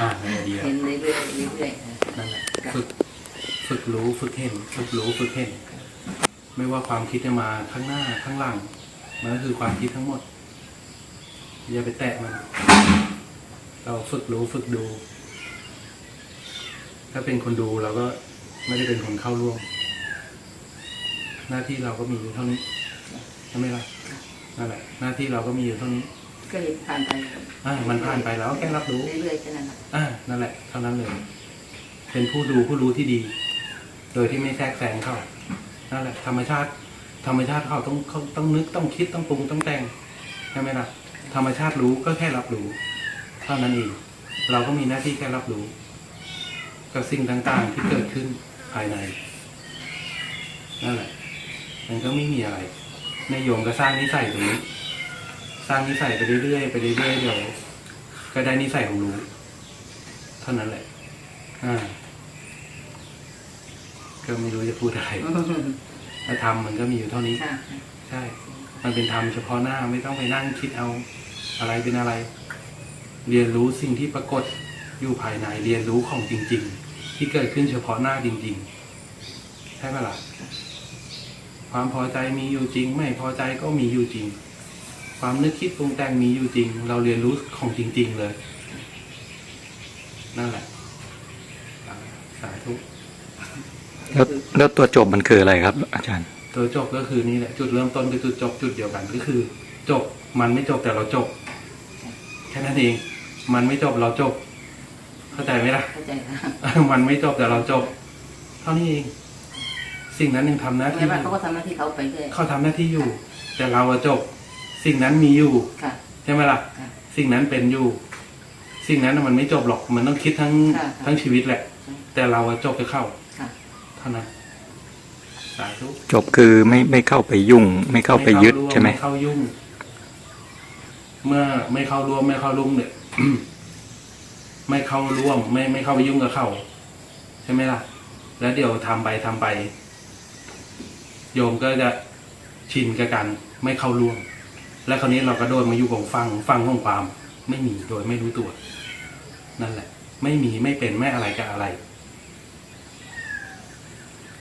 อ่านั่นแหละดีแล้วเห็นเรื่อยๆเรื่อยๆนะนั่นแหละฝึกฝึกรู้ฝึกเห็นฝึกรู้ฝึกเห็น ไม่ว่าความคิดจะมาข้างหน้าข้างหลังมันก็คือความคิดทั้งหมดอย่าไปแตะมัน เราฝึกรู้ฝึกดู ถ้าเป็นคนดูเราก็ไม่ได้เป็นคนเข้าร่วม หน้าที่เราก็มีอยู่เท่านี้ใช่ไหมล่ะนั่นแหละ หน้าที่เราก็มีอยู่เท่านี้ ก็เลยผ่านไปอ่ามันผ่านไปแล้วแค่รับรู้เรื่อยๆแค่นั้นนะอ่านั่นแหละเท่านั้นเลย เป็นผู้ดูผู้รู้ที่ดี โดยที่ไม่แทรกแซงเขานั่นแหละ ธรรมชาติ ธรรมชาติเขาต้องเขาต้องนึกต้องคิดต้องปรุงต้องแต่งใช่ไหมล่ะธรรมชาติรู้ก็แค่รับรู้เท่านั้นเองเราก็มีหน้าที่แค่รับรู้กับสิ่งต่างๆที่เกิดขึ้นภายในนั่นแหละมันก็ไม่มีอะไรในโยมก็สร้างนิสัยตรงนี้ สร้างนิสัยไปเรื่อยๆไปเรื่อยๆเดี๋ยวก็ได้นิสัยของรู้ เท่านั้นแหละ อ่า ก็ไม่รู้จะพูดอะไรถ้าทำมันก็มีอยู่เท่านี้ค่ะใช่ มันเป็นธรรมเฉพาะหน้าไม่ต้องไปนั่งคิดเอาอะไรเป็นอะไร เรียนรู้สิ่งที่ปรากฏอยู่ภายในเรียนรู้ของจริง ๆ ที่เกิดขึ้นเฉพาะหน้าจริง ๆ ใช่ไหมล่ะความพอใจมีอยู่จริง ไม่พอใจก็มีอยู่จริง ความนึกคิดปรุงแต่งมีอยู่จริง เราเรียนรู้ของจริง ๆ เลย นั่นแหละอ่าสาธุแล้วแล้วตัวจบมันคืออะไรครับ อาจารย์ ตัวจบก็คือนี่แหละ จุดเริ่มต้นกับจุดจบจุดเดียวกันก็คือ จบมันไม่จบแต่เราจบแค่นั้นเอง มันไม่จบเราจบ เข้าใจไหมล่ะเข้าใจค่ะมันไม่จบแต่เราจบ เท่านี้เอง สิ่งนั้นยังทำหน้าแม้ที่อว่าเขายู่ก็ทำหน้าที่เขาไปเรื่อยเขาทำหน้าที่อยู่ แต่เราอะจบ สิ่งนั้นมีอยู่ค่ะ ใช่ไหมล่ะ ค่ะสิ่งนั้นเป็นอยู่ สิ่งนั้นน่ะมันไม่จบหรอก มันต้องคิดทั้งค่ะทั้งชีวิตแหละใช่แต่เราอะจบไปเข้าค่ะ เท่านั้นสาธุจบคือไม่ไม่เข้าไปยุ่ง ไม่เข้าไปยึดใช่ไหม ไม่เข้ายุ่ง เมื่อไม่เข้าร่วมไม่เข้ารุ่งเนี่ย ไม่เข้าร่วม ไม่ไม่เข้าไปยุ่งกับเขาใช่ไหมล่ะ แล้วเดี๋ยวทำไปทำไป โยมก็จะชินกับกันไม่เข้าร่วม และคราวนี้เราก็โดนมาอยู่กับฟังฟังของความ ไม่มีโดยไม่รู้ตัว นั่นแหละ ไม่มีไม่เป็นไม่อะไรกับอะไร